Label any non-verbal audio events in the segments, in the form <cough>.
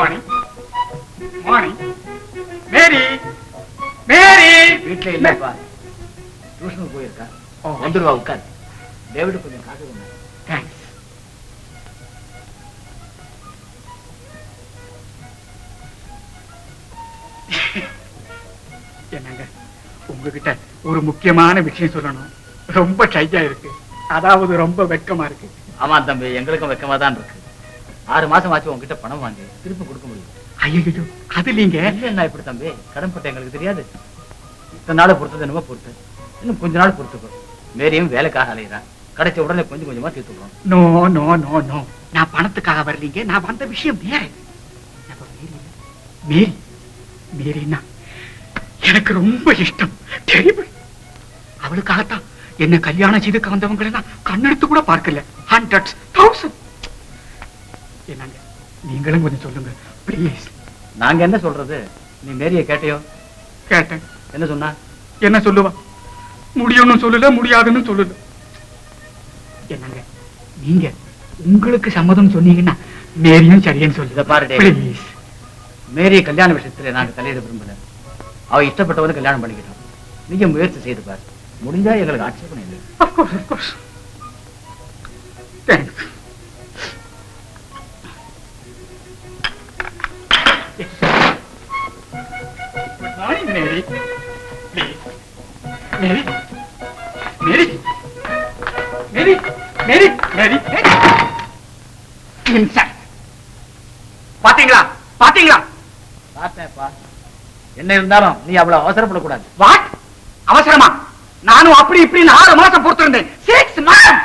Morning morning மேரி மேரி வீட்டுல இல்லப்பா. டியூஷனுக்கு போயிருக்கா. வந்துருவா உட்கார். டேவிட் கொஞ்சம் காசு தேங்க்ஸ் என்னங்க உங்ககிட்ட ஒரு முக்கியமான விஷயம் சொல்லணும். ரொம்ப ஷையா இருக்கு. அதாவது ரொம்ப வெட்கமா இருக்கு. ஆமா தம்பி எங்களுக்கும் வெக்கமா தான் இருக்கு. ஆறு மாசம் ஆச்சு உங்ககிட்ட பணம் வாங்கி திருப்பி கொடுக்க முடியும் ஐயோ அது நீங்க என்ன இப்படி தம்பி கடன் பட்ட எங்களுக்கு தெரியாது. இத்தனை நாள் பொறுத்தது என்னமோ பொறுத்து. இன்னும் கொஞ்ச நாள் பொறுத்துக்கோ. மேரியும் வேலைக்காக அலையிறான். கிடைச்ச உடனே கொஞ்சம் கொஞ்சமா தீர்த்துக்கிறோம் நோ நோ நோ நோ. நான் பணத்துக்காக வரலீங்க. நான் வந்த விஷயம் வேற. மேரி மேரின்னா எனக்கு ரொம்ப இஷ்டம். டெரிபிள் அவளுக்காகத்தான் என்ன கல்யாணம் செய்துக்க வந்தவங்களை நான் கண்ணெடுத்து கூட பார்க்கல. ஹண்ட்ரட்ஸ் தௌசண்ட் என்னங்க? நீங்களும் கொஞ்சம் சொல்லுங்க. ப்ளீஸ் நாங்க என்ன சொல்றது? நீ மேரிய கேட்டியோ? கேட்டேன். என்ன சொன்னா? என்ன சொல்லுவா? முடியும்னு சொல்லல முடியாதுன்னு சொல்லல. என்னங்க? நீங்க உங்களுக்கு சம்மதம் சொன்னீங்கன்னா மேரியும் சரின்னு டேவிட். ப்ளீஸ் மேரிய கல்யாண விஷயத்துல நாங்க தலையிட விரும்பல. அவ இஷ்டப்பட்டவனை கல்யாணம் பண்ணிக்கிட்டோம். நீங்க முயற்சி செய்து பாரு. முடிஞ்சா எங்களுக்கு ஆட்சேபணம் இல்லை. Of Good morning, Mary. Please. Mary. Mary. Mary. Mary. Mary. Mary. Inside. பாத்தீங்களா பாத்தீங்களா பார்த்தேன்ப்பா என்ன இருந்தாலும் நீ அவ்வளவு அவசரப்படக்கூடாது வாட் அவசரமா நானும் அப்படி இப்படின்னு ஆறு மாசம் பொறுத்திருந்தேன் சிக்ஸ் மந்த்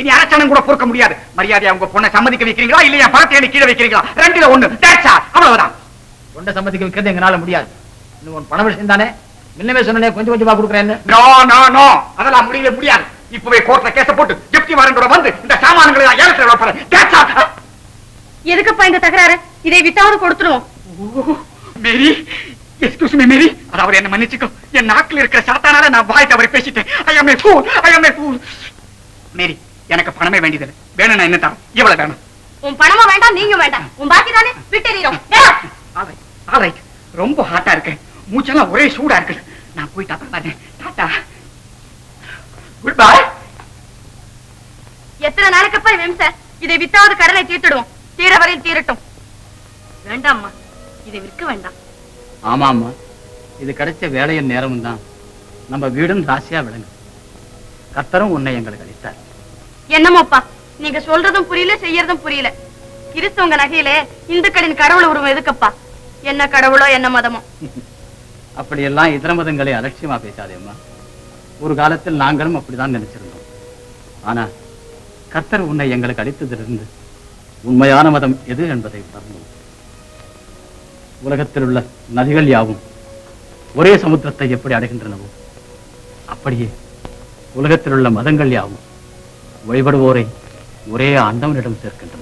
இனி அரசனம் கூட பொறுக்க முடியாது. மரியாதையா உங்க பொண்ணை சம்மதிக்க வைக்கிறீங்களா இல்லையா? பணத்தை எண்ணி கீழே வைக்கிறீங்களா? ரெண்டுல ஒண்ணு. That's all. அவ்வளவுதான். கொண்ட சம்மதிக்க வைக்கிறது எங்களால முடியாது. இன்னும் பண விஷயம் தானே? முன்னமே சொன்னனே கொஞ்சம் கொஞ்சமா கொடுக்குறேன்னு. நோ நோ நோ அதெல்லாம் முடியவே முடியாது. இப்பவே கோர்ட்ல கேஸ போட்டு டிப்டி வாரண்டோட வந்து இந்த சாமான்களை நான் ஏலத்துல வைப்பறேன் That's all. எதுக்குப்பா இந்த தகராறு? இதை வித்தாவது கொடுத்துருவோம். மேரி எக்ஸ்கியூஸ் மீ மேரி அதாவது என்ன மன்னிச்சுக்கோ. என் நாக்குல இருக்கிற சாத்தானால நான் வாய் தவறி பேசிட்டேன். ஐ அம் ஏ ஃபூல் ஐ அம் ஏ ஃபூல் மேரி எனக்கு பணமே வேண்டியதில்லை. வேணும் நான் என்ன தரேன்? இவ்வளவு வேணும். உன் பணமும் வேண்டாம் நீங்க வேண்டாம். உன் பாக்கி தானே ஆல்ரைட் ரொம்ப ஹாட்டா இருக்கு. மூச்செல்லாம் ஒரே சூடா இருக்கு. நான் போய் டாட்டா பாருங்க. டாட்டா. குட் பை எத்தனை நாளைக்குப்பா வெம்ச இதை வித்தாவது கடனை தீர்த்துடுவோம். தீர வரையில் தீரட்டும். வேண்டாம்மா. இதை விற்க வேண்டாம். ஆமா ஆமா இது கிடைச்ச வேலையின் நேரமும் தான். நம்ம வீடும் ராசியா விளங்கு கர்த்தரும் உன்னை எங்களுக்கு அளித்தார். என்னமோப்பா? நீங்க சொல்றதும் புரியல செய்யறதும் புரியல. கிறிஸ்தவங்க நகையிலே இந்துக்களின் கடவுள் உருவம் எதுக்கப்பா? என்ன கடவுளோ என்ன மதமோ? <laughs> அப்படியெல்லாம் இதர மதங்களை அலட்சியமா பேசாதேம்மா ஒரு காலத்தில் நாங்களும் அப்படிதான் நினைச்சிருந்தோம். ஆனா கர்த்தர் உன்னை எங்களுக்கு அளித்ததிலிருந்து உண்மையான மதம் எது என்பதை உணர்ந்தோம். உலகத்தில் உள்ள நதிகள் யாவும் ஒரே சமுத்திரத்தை எப்படி அடைகின்றனவோ அப்படியே உலகத்தில் உள்ள மதங்கள் யாவும் வழிபடுவோரை ஒரே ஆண்டவனிடம் சேர்க்கின்றன.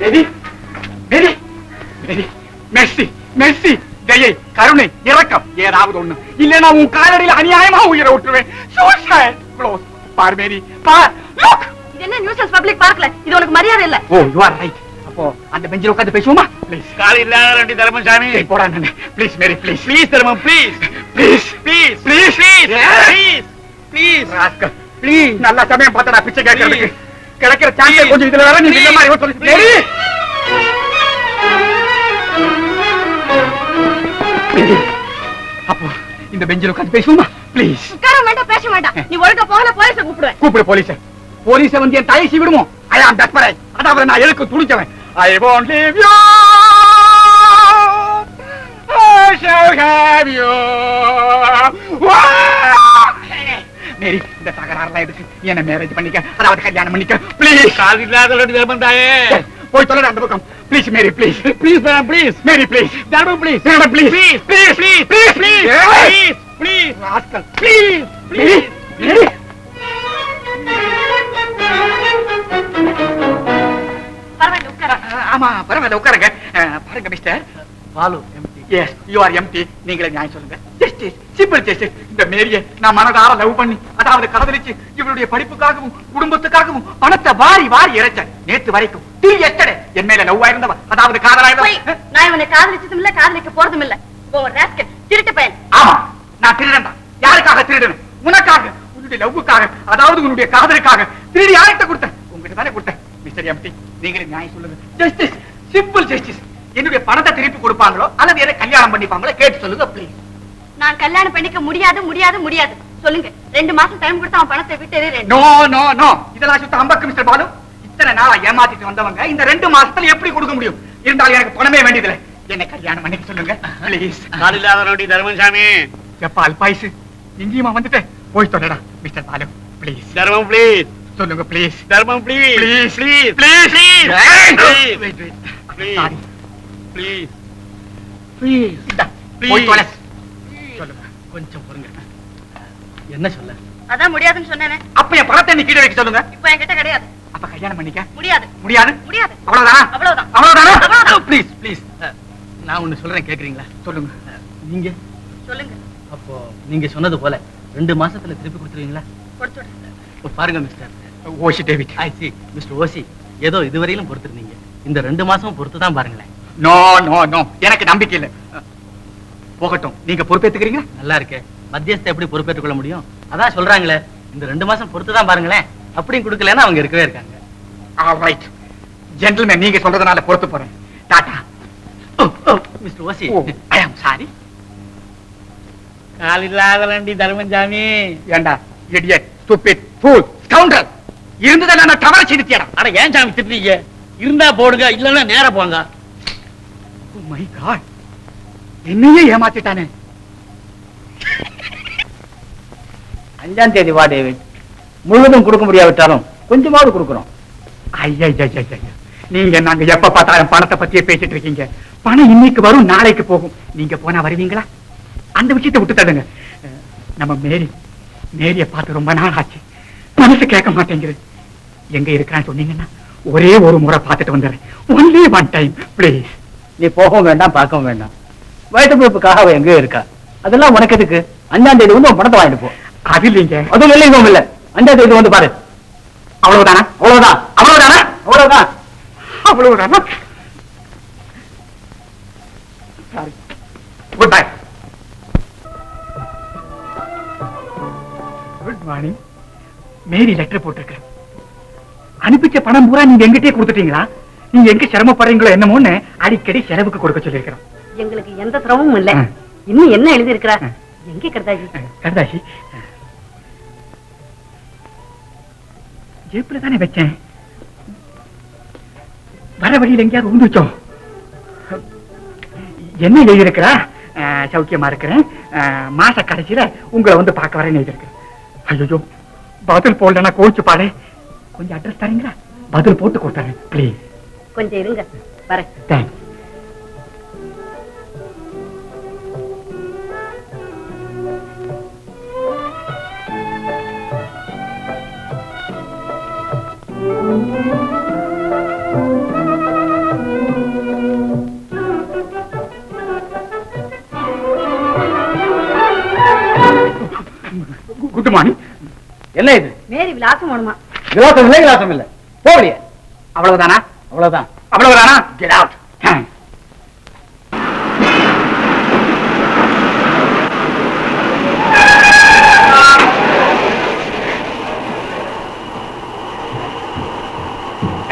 மேரி ஏதாவது ஒண்ணு. இல்லைன்னா உன் காலடியில் அநியாயமா உயிரை விட்டுருவேன் சூசைட் க்ளோஸ் பார் மேரி பார் லுக் இது என்ன நியூசன்ஸ் பப்ளிக் பார்க்கல? இது உனக்கு மரியாதை இல்ல. ஓ யூ ஆர் ரைட் அப்போ அந்த பெஞ்சில் உட்கார்ந்து பேசுவோமா? ப்ளீஸ் கால் இல்லாத ரெண்டு தர்மசாமி. ஏய், போடா நானு ப்ளீஸ் மேரி ப்ளீஸ் ப்ளீஸ் தர்மம் please please please please please please rascal please நல்ல சமயம் பார்த்தடா பிச்சை கேட்கறதுக்கு. கிடைக்கிற சான்ஸ் கொஞ்சம் இதுல வர நீ இந்த மாதிரி சொல்லி மேரி. மேரி, அப்போ இந்த பெஞ்சில் உட்கார்ந்து பேசுவோமா? ப்ளீஸ் உட்கார வேண்டாம் பேச வேண்டாம். நீ ஒழுங்கா போகல போலீஸ கூப்பிடுவேன். கூப்பிடு போலீஸ. போலீஸ வந்து என் தலையை விடுவோம் ஐ ஆம் டெஸ்பரேட் அதாவது நான் எதுக்கு துடிச்சவன் ஐ won't leave you. I shall have you. மேரி இந்த தகராறுலாம் எதுக்கு? நீ என்ன மேரேஜ் பண்ணிக்க அதாவது கல்யாணம் பண்ணிக்க. ப்ளீஸ் கால் இல்லாத ரெண்டு தர்மம் தாயே போய் தொலை அந்த பக்கம். Please Mary please please madam please Mary please தர்மம் please please please please please please please please please rascal please please Mary. பரவாயில்ல உட்கார. அஹ், ஆமா பரவாயில்ல உட்காருங்க. பாருங்க mister Balu MD yes you are MD நீங்களே நியாயம் சொல்லுங்க. சிம்பிள் ஜஸ்டிஸ் இந்த மேரிய நான் மனதார லவ் பண்ணி அதாவது காதலிச்சு இவருடைய படிப்புக்காகவும் குடும்பத்துக்காகவும் பணத்தை வாரி வாரி இறைச்சேன். நேத்து வரைக்கும். டில் எஸ்டே என் மேல லவ் ஆயிருந்தவ அதாவது போய் காதலாயிருந்தவ நான் இவனை காதலிச்சதும் இல்ல காதலிக்க போறதும் இல்ல திருட்டு பையன். ஆமா நான் திருடன் தான் யாருக்காக உனக்காக. உன்னுடைய லவ்வுக்காக அதாவது உன்னுடைய காதலுக்காக. திருடி யார்கிட்ட கொடுத்தேன்? உங்ககிட்ட தானே கொடுத்தேன். மிஸ்டர் எம்டி நீங்களே நியாயம் சொல்லுங்க. ஜஸ்டிஸ் சிம்பிள் ஜஸ்டிஸ் என்னுடைய பணத்தை திருப்பி கொடுப்பாங்களோ அல்லது என்ன கல்யாணம் பண்ணிப்பாங்களோ கேட்டு சொல்லுங்க ப்ளீஸ் நான் கல்யாணம் பண்ணிக்க முடியாது முடியாது முடியாது சொல்லுங்க ரெண்டு மாசம் டைம் கொடுத்து அவன் பணத்தை விட்டு நோ நோ நோ இதெல்லாம் சுத்த அம்பக்கு மிஸ்டர் பாலு இத்தனை நாளா ஏமாத்திட்டு வந்தவங்க இந்த ரெண்டு மாசத்துல எப்படி கொடுக்க முடியும் இருந்தாலும் எனக்கு பணமே வேண்டியதில்லை என்ன கல்யாணம் பண்ணிக்க சொல்லுங்க ப்ளீஸ் காலில்லாத நோண்டி தர்மசாமி எப்ப அல்பாயுசு இங்கேயுமா வந்துட்டு போய் சொல்லடா மிஸ்டர் பாலு ப்ளீஸ் தர்மம் ப்ளீஸ் சொல்லுங்க ப்ளீஸ் தர்மம் please. Please. Please wait, wait. Please. Sorry. Please please இந்தா, Please. போய் தொலை. கொஞ்சம் பொறுங்க. என்ன சொல்ல? அதான் முடியாதுன்னு சொன்னேனே. அப்ப என் பணத்தை நீ கீழே வைக்க சொல்லுங்க. இப்போ என்கிட்ட கிடையாது. அப்ப கல்யாணம் பண்ணிக்க? முடியாது. முடியாது? முடியாது. அவ்வளவுதானா? அவ்வளவுதான். அவ்வளவுதானா? அவ்வளவுதான். ப்ளீஸ் ப்ளீஸ் நான் ஒண்ணு சொல்றேன் கேக்குறீங்களா? சொல்லுங்க. நீங்க? சொல்லுங்க. அப்போ நீங்க சொன்னது போல ரெண்டு மாசத்துல திருப்பி கொடுத்துருவீங்களா? கொடுத்து விடுங்க இப்போ பாருங்க mister OC David. I see mister OC ஏதோ இதுவரையிலும் பொறுத்திருந்தீங்க. இந்த ரெண்டு மாசமும் பொறுத்து தான் பாருங்களேன். நோ நோ நோ எனக்கு நம்பிக்கை இல்ல. போகட்டும். நீங்க பொறுப்பேத்துக்கிறீங்க நல்லா இருக்கே. மத்தியஸ்தை எப்படி பொறுப்பேற்றுக் கொள்ள முடியும்? அதான் சொல்றாங்களே இந்த ரெண்டு மாசம் பொறுத்து தான் பாருங்களேன். அப்படியும் கொடுக்கலன்னா அவங்க இருக்கவே இருக்காங்க. ஜென்டில்மேன் நீங்க சொல்றதுனால பொறுத்து போறேன். Tata. Mister OC. I am sorry காலில்லாத நண்டி தர்மசாமி ஏண்டா இடியட் ஸ்டூபிட் ஃபூல் ஸ்கவுண்டர் இருந்ததை நான் தவற செய்துட்டியடா அட ஏன் சாமி திட்டுறீங்க? இருந்தா போடுங்க இல்லன்னா நேரா போங்க. ஓ மை காட் என்னையே ஏமாத்திட்டானே? அஞ்சாம் தேதி வா டேவிட். முழுவதும் கொடுக்க முடியாவிட்டாலும் கொஞ்சமாவது கொடுக்குறோம் ஐயா நீங்க நாங்க எப்ப பார்த்தாலும் பணத்தை பத்தியே பேசிட்டு இருக்கீங்க பணம் இன்னைக்கு வரும் நாளைக்கு போகும் நீங்க போனா வருவீங்களா அந்த விஷயத்தை விட்டு தடுங்க நம்ம மேரி மேரிய பார்த்து ரொம்ப நாள் ஆச்சு மனசு கேட்க மாட்டேங்குது எங்க இருக்கிறான்னு சொன்னீங்கன்னா ஒரே ஒரு முறை பார்த்துட்டு வந்துடுறேன் ஒன்லி ஒன் டைம் ப்ளீஸ் நீ போகவும் வேண்டாம் பார்க்கவும் வேண்டாம் வயிற்று பிறப்புக்காக அவ எங்கேயோ இருக்கா. அதெல்லாம் உனக்கு எதுக்கு? அஞ்சாம் தேதி வந்து பணத்தை வாங்கிட்டு போ. அது இல்லைங்க. அதுவும் இல்லை இதுவும் இல்லை. அஞ்சாம் தேதி வந்து பாரு. அவ்வளவுதானா? அவ்வளவுதான்? அவ்வளவுதானா அவ்வளவுதான்? அவ்வளவுதானா good bye good morning Mary letter போட்டிருக்கேன் அனுப்பிச்ச பணம் பூரா நீங்க எங்கிட்டே கொடுத்துட்டீங்களா? நீங்க எங்க சிரமப்படுறீங்களோ என்னமோன்னு அடிக்கடி செலவுக்கு கொடுக்க சொல்லியிருக்கிறோம். எங்களுக்கு எந்த சிரமமும் இல்ல. இன்னும் என்ன எழுதி இருக்கிறா. எங்க கருதாஜி? கருதாசி ஜேப்புல தானே வச்சேன். வர வழியில் எங்கேயாவது உந்துச்சோம் என்ன எழுதியிருக்கிறா? சௌக்கியமா இருக்கிறேன். மாச கடைசியில உங்களை வந்து பார்க்க வரேன்னு எழுதியிருக்கிறேன். ஐயோ பதில் போடலன்னா கோச்சு பாடு கொஞ்சம் அட்ரஸ் தரீங்களா? பதில் போட்டு கொடுத்தாங்க ப்ளீஸ் கொஞ்சம் இருங்க. வரேன். தேங்க்ஸ் குட் மார்னிங் என்ன இது? மேரி விலாசம் வேணுமா? விலாசம் இல்லை விலாசம் இல்லை. போகலையே. அவ்வளவுதானா? அவ்வளவுதான். அவ்வளவுதானா? கெட் அவுட்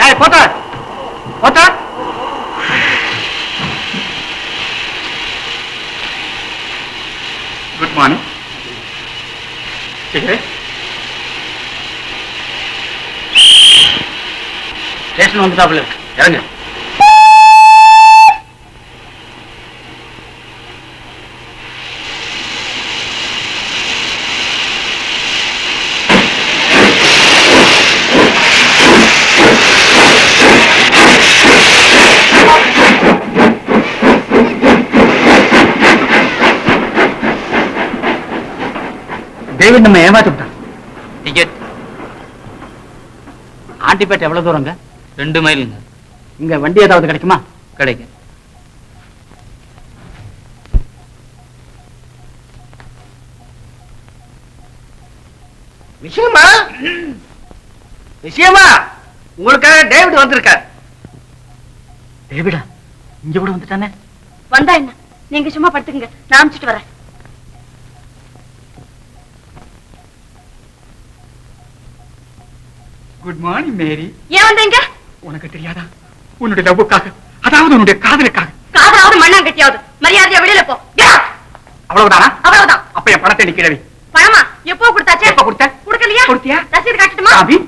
ஏய் போத்தா. ஸ்டேஷன் வந்துட்டாப்புல. இருக்கு டேவிட் நம்ம ஏமாத்தி விட்டான் டிக்கெட். ஆண்டிப்பேட்டை எவ்வளவு தூரங்க? ரெண்டு மைலுங்க. இங்க வண்டி ஏதாவது கிடைக்குமா? கிடைக்கும். விஷயமா? விஷயமா? உங்களுக்காக டேவிட் வந்திருக்கார். டேவிடா இங்க கூட வந்துட்டானே? வந்தா என்ன? நீங்க சும்மா படுத்துக்குங்க. நான் அனுப்பிச்சிட்டு வரேன். குட் மார்னிங் மேரி ஏன் வந்தீங்க? உனக்கு தெரியாதா? உன்னுடைய லவ்வுக்காக அதாவது உன்னுடைய காதலுக்காக. காதலாவது மண்ணாங்கட்டியாவது. மரியாதையா வெளியில போ. அவ்வளவுதானா? அவ்வளவுதான். அப்ப என் பணத்தை நீ கிழவி. பணமா? எப்போ கொடுத்தாச்சே? எப்ப கொடுத்த? கொடுக்கலையா? கொடுத்தியா? ரசீது காட்டட்டுமா? சாமி.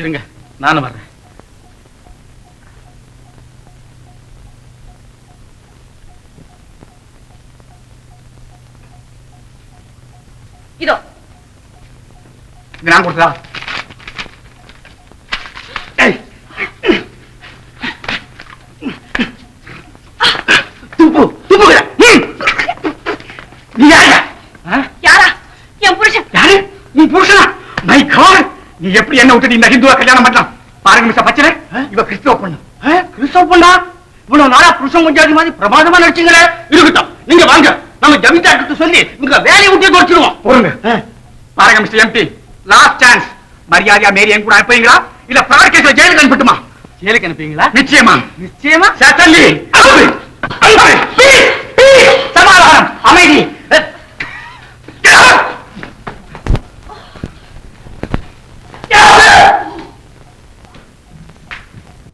இருங்க நானும் வர்றேன் இதோ இது நான் கொடுத்ததா? ஏய். துப்பு! துப்புகிற ம். நீ ஆ? யாரா? என் புருஷன். யாரு? நீ புருஷனா? மை காட் நீ எப்படி என்ன விட்டுட்டு இந்த ஹிந்துவா கல்யாணம் பண்ணலாம் பாருங்க மிஸ்டர் பச்சனை இவ கிறிஸ்துவ பொண்ணு. கிறிஸ்தவ பொண்ணா? இவ்வளவு நாளா புருஷன் கொஞ்சாதி மாதிரி பிரமாதமா நடிச்சீங்களே. இருக்கட்டும் நீங்க வாங்க. நம்ம ஜமீன்தார்கிட்ட சொல்லி உங்க வேலையை விட்டு குறைச்சிருவோம் பொறுங்க. பாருங்க மிஸ்டர் எம்பி லாஸ்ட் சான்ஸ் மரியாதையா மேரி என் கூட அனுப்புவீங்களா இல்ல பிராட் ஜெயிலுக்கு அனுப்பட்டுமா? ஜெயிலுக்கு அனுப்புவீங்களா நிச்சயமா. நிச்சயமா. சட்டன்லி சமாதானம். அமைதி.